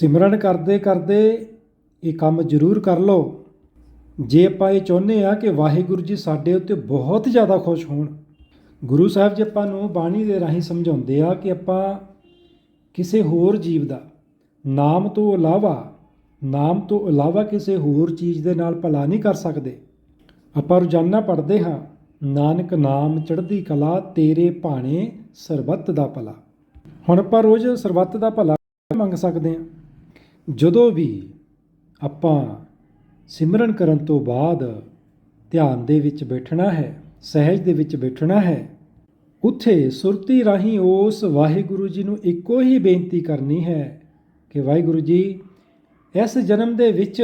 ਸਿਮਰਨ ਕਰਦੇ ਕਰਦੇ ਇਹ ਕੰਮ ਜ਼ਰੂਰ ਕਰ ਲਓ। ਜੇ ਆਪਾਂ ਇਹ ਚਾਹੁੰਦੇ ਆ ਕਿ ਵਾਹਿਗੁਰੂ ਜੀ ਸਾਡੇ ਉੱਤੇ ਬਹੁਤ ਜ਼ਿਆਦਾ ਖੁਸ਼ ਹੋਣ, ਗੁਰੂ ਸਾਹਿਬ ਜੀ ਆਪਾਂ ਨੂੰ ਬਾਣੀ ਦੇ ਰਾਹੀਂ ਸਮਝਾਉਂਦੇ ਆ ਕਿ ਆਪਾਂ ਕਿਸੇ ਹੋਰ ਜੀਵ ਦਾ ਨਾਮ ਤੋਂ ਇਲਾਵਾ, ਨਾਮ ਤੋਂ ਇਲਾਵਾ ਕਿਸੇ ਹੋਰ ਚੀਜ਼ ਦੇ ਨਾਲ ਭਲਾ ਨਹੀਂ ਕਰ ਸਕਦੇ। ਆਪਾਂ ਰੋਜ਼ਾਨਾ ਪੜ੍ਹਦੇ ਹਾਂ, ਨਾਨਕ ਨਾਮ ਚੜ੍ਹਦੀ ਕਲਾ ਤੇਰੇ ਭਾਣੇ ਸਰਬੱਤ ਦਾ ਭਲਾ। ਹੁਣ ਆਪਾਂ ਰੋਜ਼ ਸਰਬੱਤ ਦਾ ਭਲਾ ਮੰਗ ਸਕਦੇ ਹਾਂ। ਜਦੋਂ ਵੀ ਆਪਾਂ ਸਿਮਰਨ ਕਰਨ ਤੋਂ ਬਾਅਦ ਧਿਆਨ ਦੇ ਵਿੱਚ ਬੈਠਣਾ ਹੈ, ਸਹਿਜ ਦੇ ਵਿੱਚ ਬੈਠਣਾ ਹੈ, ਉੱਥੇ ਸੁਰਤੀ ਰਾਹੀਂ ਉਸ ਵਾਹਿਗੁਰੂ ਜੀ ਨੂੰ ਇੱਕੋ ਹੀ ਬੇਨਤੀ ਕਰਨੀ ਹੈ ਕਿ ਵਾਹਿਗੁਰੂ ਜੀ, ਇਸ ਜਨਮ ਦੇ ਵਿੱਚ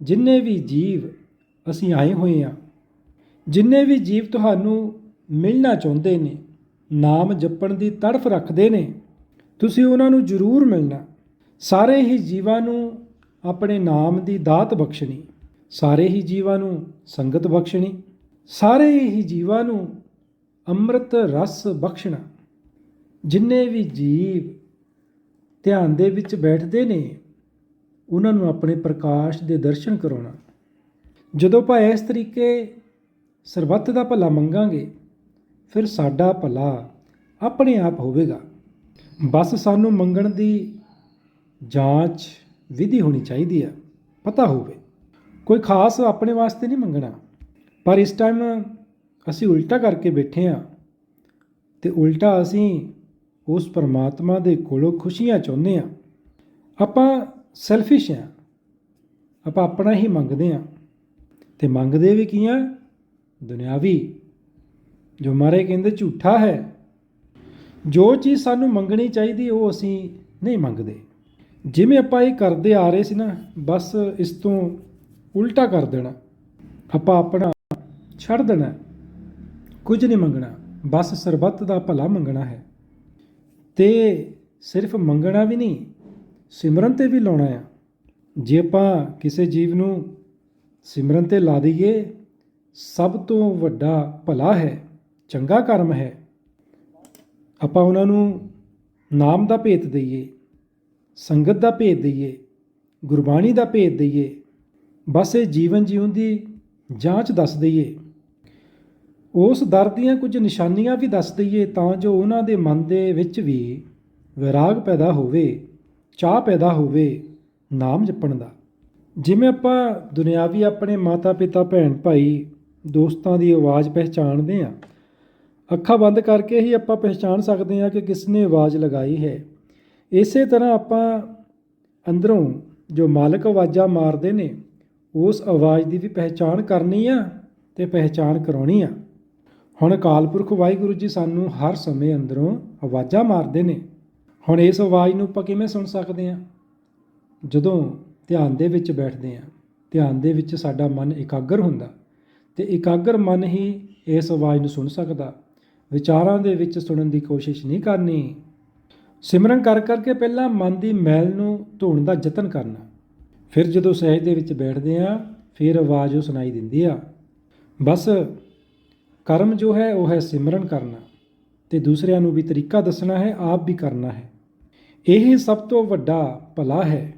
ਜਿੰਨੇ ਵੀ ਜੀਵ ਅਸੀਂ ਆਏ ਹੋਏ ਹਾਂ, ਜਿੰਨੇ ਵੀ ਜੀਵ ਤੁਹਾਨੂੰ ਮਿਲਣਾ ਚਾਹੁੰਦੇ ਨੇ, ਨਾਮ ਜਪਣ ਦੀ ਤੜਫ ਰੱਖਦੇ ਨੇ, ਤੁਸੀਂ ਉਹਨਾਂ ਨੂੰ ਜ਼ਰੂਰ ਮਿਲਣਾ। ਸਾਰੇ ਹੀ ਜੀਵਾਂ ਨੂੰ ਆਪਣੇ ਨਾਮ ਦੀ ਦਾਤ ਬਖਸ਼ਣੀ, ਸਾਰੇ ਹੀ ਜੀਵਾਂ ਨੂੰ ਸੰਗਤ ਬਖਸ਼ਣੀ, ਸਾਰੇ ਹੀ ਜੀਵਾਂ ਨੂੰ ਅੰਮ੍ਰਿਤ ਰਸ ਬਖਸ਼ਣਾ। ਜਿੰਨੇ ਵੀ ਜੀਵ ਧਿਆਨ ਦੇ ਵਿੱਚ ਬੈਠਦੇ ਨੇ, ਉਹਨਾਂ ਨੂੰ ਆਪਣੇ ਪ੍ਰਕਾਸ਼ ਦੇ ਦਰਸ਼ਨ ਕਰਾਉਣਾ। ਜਦੋਂ ਆਪਾਂ ਇਸ ਤਰੀਕੇ ਸਰਬੱਤ ਦਾ ਭਲਾ ਮੰਗਾਂਗੇ, ਫਿਰ ਸਾਡਾ ਭਲਾ ਆਪਣੇ ਆਪ ਹੋਵੇਗਾ। ਬਸ ਸਾਨੂੰ ਮੰਗਣ ਦੀ ਜਾਂਚ ਵਿਧੀ ਹੋਣੀ ਚਾਹੀਦੀ ਹੈ, ਪਤਾ ਹੋਵੇ। ਕੋਈ ਖਾਸ ਆਪਣੇ ਵਾਸਤੇ ਨਹੀਂ ਮੰਗਣਾ। ਪਰ ਇਸ ਟਾਈਮ ਅਸੀਂ ਉਲਟਾ ਕਰਕੇ ਬੈਠੇ ਆ ਤੇ ਉਲਟਾ ਅਸੀਂ ਉਸ ਪਰਮਾਤਮਾ ਦੇ ਕੋਲੋਂ ਖੁਸ਼ੀਆਂ ਚਾਹੁੰਦੇ ਆ ਆਪਾਂ ਸੈਲਫਿਸ਼ ਆ ਆਪਾਂ ਆਪਣਾ ਹੀ ਮੰਗਦੇ ਆ ਤੇ ਮੰਗਦੇ ਵੀ ਕੀ ਆ ਦੁਨਿਆਵੀ। ਜੋ ਮਾਰੇ ਕਹਿੰਦੇ ਝੂਠਾ ਹੈ। ਜੋ ਚੀਜ਼ ਸਾਨੂੰ ਮੰਗਣੀ ਚਾਹੀਦੀ, ਉਹ ਅਸੀਂ ਨਹੀਂ ਮੰਗਦੇ। ਜਿਵੇਂ ਆਪਾਂ ਇਹ ਕਰਦੇ ਆ ਰਹੇ ਸੀ ਨਾ, ਬਸ ਇਸ ਤੋਂ ਉਲਟਾ ਕਰ ਦੇਣਾ। ਆਪਾਂ ਆਪਣਾ ਛੱਡ ਦੇਣਾ। ਕੁਝ ਨਹੀਂ ਮੰਗਣਾ। ਬਸ ਸਰਬੱਤ ਦਾ ਭਲਾ ਮੰਗਣਾ ਹੈ। ਤੇ ਸਿਰਫ ਮੰਗਣਾ ਵੀ ਨਹੀਂ, ਸਿਮਰਨ ਤੇ ਵੀ ਲਾਉਣਾ ਆ। ਜੇ ਆਪਾਂ ਕਿਸੇ ਜੀਵ ਨੂੰ ਸਿਮਰਨ ਤੇ ਲਾ ਦਈਏ, ਸਭ ਤੋਂ ਵੱਡਾ ਭਲਾ ਹੈ, ਚੰਗਾ ਕਰਮ ਹੈ। ਆਪਾਂ ਉਹਨਾਂ ਨੂੰ ਨਾਮ ਦਾ ਭੇਤ ਦਈਏ। ਸੰਗਤ ਦਾ ਭੇਤ ਦਈਏ, ਗੁਰਬਾਣੀ ਦਾ ਭੇਤ ਦਈਏ, ਬਸ ਇਹ ਜੀਵਨ ਜੀਉਣ ਦੀ ਜਾਂਚ ਦੱਸ ਦਈਏ। ਉਸ ਦਰ ਦੀਆਂ ਕੁਝ ਨਿਸ਼ਾਨੀਆਂ ਵੀ ਦੱਸ ਦਈਏ ਤਾਂ ਜੋ ਉਹਨਾਂ ਦੇ ਮਨ ਦੇ ਵਿੱਚ ਵੀ ਵਿਰਾਗ ਪੈਦਾ ਹੋਵੇ, ਚਾਹ ਪੈਦਾ ਹੋਵੇ, ਨਾਮ ਜਪਣ ਦਾ। ਜਿਵੇਂ ਆਪਾਂ ਦੁਨਿਆਵੀ ਆਪਣੇ ਮਾਤਾ ਪਿਤਾ ਭੈਣ ਭਾਈ ਦੋਸਤਾਂ ਦੀ ਆਵਾਜ਼ ਪਹਿਚਾਣਦੇ ਆ ਅੱਖਾਂ ਬੰਦ ਕਰਕੇ ਹੀ ਆਪਾਂ ਪਹਿਚਾਣ ਸਕਦੇ ਹਾਂ ਕਿ ਕਿਸ ਨੇ ਆਵਾਜ਼ ਲਗਾਈ ਹੈ। ਇਸੇ ਤਰ੍ਹਾਂ ਆਪਾਂ ਅੰਦਰੋਂ ਜੋ ਮਾਲਕ ਆਵਾਜ਼ਾਂ ਮਾਰਦੇ ਨੇ, ਉਸ ਆਵਾਜ਼ ਦੀ ਵੀ ਪਹਿਚਾਣ ਕਰਨੀ ਆ ਤੇ ਪਹਿਚਾਣ ਕਰਾਉਣੀ ਆ। ਹੁਣ ਅਕਾਲ ਪੁਰਖ ਵਾਹਿਗੁਰੂ ਜੀ ਸਾਨੂੰ ਹਰ ਸਮੇਂ ਅੰਦਰੋਂ ਆਵਾਜ਼ਾਂ ਮਾਰਦੇ ਨੇ। ਹੁਣ ਇਸ ਆਵਾਜ਼ ਨੂੰ ਆਪਾਂ ਕਿਵੇਂ ਸੁਣ ਸਕਦੇ ਆ? ਜਦੋਂ ਧਿਆਨ ਦੇ ਵਿੱਚ ਬੈਠਦੇ ਆ, ਧਿਆਨ ਦੇ ਵਿੱਚ ਸਾਡਾ ਮਨ ਇਕਾਗਰ ਹੁੰਦਾ, ਤੇ ਇਕਾਗਰ ਮਨ ਹੀ ਇਸ ਆਵਾਜ਼ ਨੂੰ ਸੁਣ ਸਕਦਾ। ਵਿਚਾਰਾਂ ਦੇ ਵਿੱਚ ਸੁਣਨ ਦੀ ਕੋਸ਼ਿਸ਼ ਨਹੀਂ ਕਰਨੀ ਸਿਮਰਨ ਕਰ ਕਰਕੇ ਪਹਿਲਾਂ ਮਨ ਦੀ ਮੈਲ ਨੂੰ ਧੋਣ ਦਾ ਯਤਨ ਕਰਨਾ। ਫਿਰ ਜਦੋਂ ਸਹਿਜ ਦੇ ਵਿੱਚ ਬੈਠਦੇ ਆ ਫਿਰ ਆਵਾਜ਼ ਉਹ ਸੁਣਾਈ ਦਿੰਦੀ ਆ। ਬਸ ਕਰਮ ਜੋ ਹੈ, ਉਹ ਹੈ ਸਿਮਰਨ ਕਰਨਾ ਤੇ ਦੂਸਰਿਆਂ ਨੂੰ ਵੀ ਤਰੀਕਾ ਦੱਸਣਾ ਹੈ, ਆਪ ਵੀ ਕਰਨਾ ਹੈ। ਇਹ ਸਭ ਤੋਂ ਵੱਡਾ ਭਲਾ ਹੈ।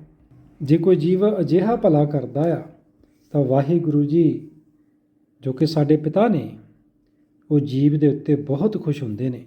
ਜੇ ਕੋਈ ਜੀਵ ਅਜਿਹਾ ਭਲਾ ਕਰਦਾ ਆ, ਤਾਂ ਵਾਹਿਗੁਰੂ ਜੀ, ਜੋ ਕਿ ਸਾਡੇ ਪਿਤਾ ਨੇ, ਉਹ ਜੀਵ ਦੇ ਉੱਤੇ ਬਹੁਤ ਖੁਸ਼ ਹੁੰਦੇ ਨੇ।